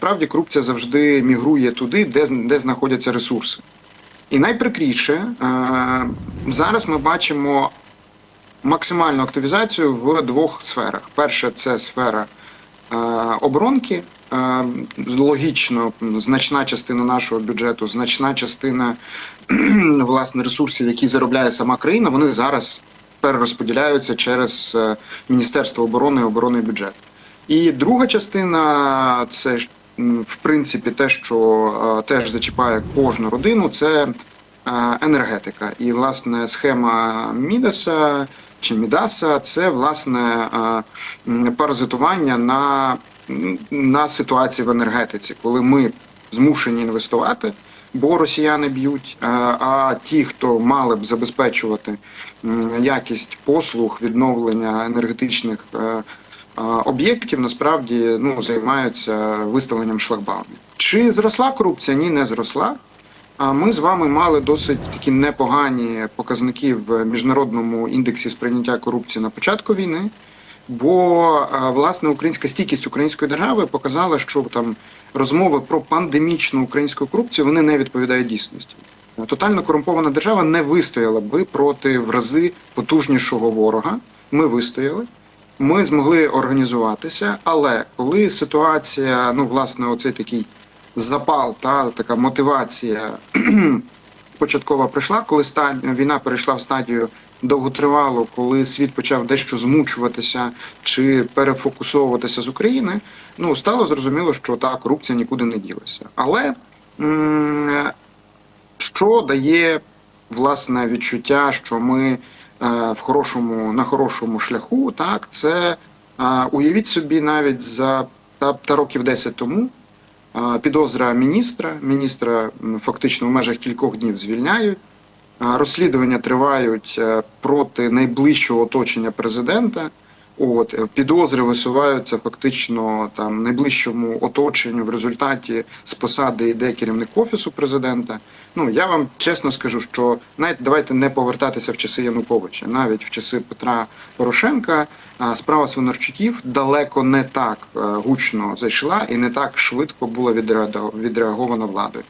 насправді корупція завжди мігрує туди, де, де знаходяться ресурси. І найприкріше е, зараз ми бачимо максимальну активізацію в двох сферах. Перша це сфера е, оборонки. Е, логічно, значна частина нашого бюджету, значна частина власне ресурсів, які заробляє сама країна, вони зараз перерозподіляються через Міністерство оборони і оборонний бюджет. І друга частина це в принципі те, що е, теж зачіпає кожну родину, це е, енергетика. І власне схема Мідаса чи Мідаса це власне е, паразитування на, на ситуації в енергетиці, коли ми змушені інвестувати. Бо росіяни б'ють, а ті, хто мали б забезпечувати якість послуг відновлення енергетичних об'єктів, насправді ну займаються виставленням шлагбаумів. Чи зросла корупція? Ні, не зросла. А ми з вами мали досить такі непогані показники в міжнародному індексі сприйняття корупції на початку війни. Бо власне українська стійкість української держави показала, що там розмови про пандемічну українську корупцію вони не відповідають дійсності. Тотально корумпована держава не вистояла би проти в рази потужнішого ворога. Ми вистояли, ми змогли організуватися. Але коли ситуація, ну власне, оцей такий запал, та така мотивація початкова прийшла, коли ста... війна перейшла в стадію довготривалу, коли світ почав дещо змучуватися чи перефокусовуватися з України, ну стало зрозуміло, що та корупція нікуди не ділася. Але що дає власне відчуття, що ми е, в хорошому на хорошому шляху, так це е, уявіть собі навіть за та, та років 10 тому. е, Підозра міністра, міністра фактично в межах кількох днів звільняють. Розслідування тривають проти найближчого оточення президента. От е, підозри висуваються фактично там найближчому оточенню. В результаті з посади йде керівник офісу президента. Ну я вам чесно скажу, що навіть давайте не повертатися в часи Януковича, навіть в часи Петра Порошенка. Справа Свинарчуків далеко не так е, гучно зайшла і не так швидко була відреаго- відреагована владою.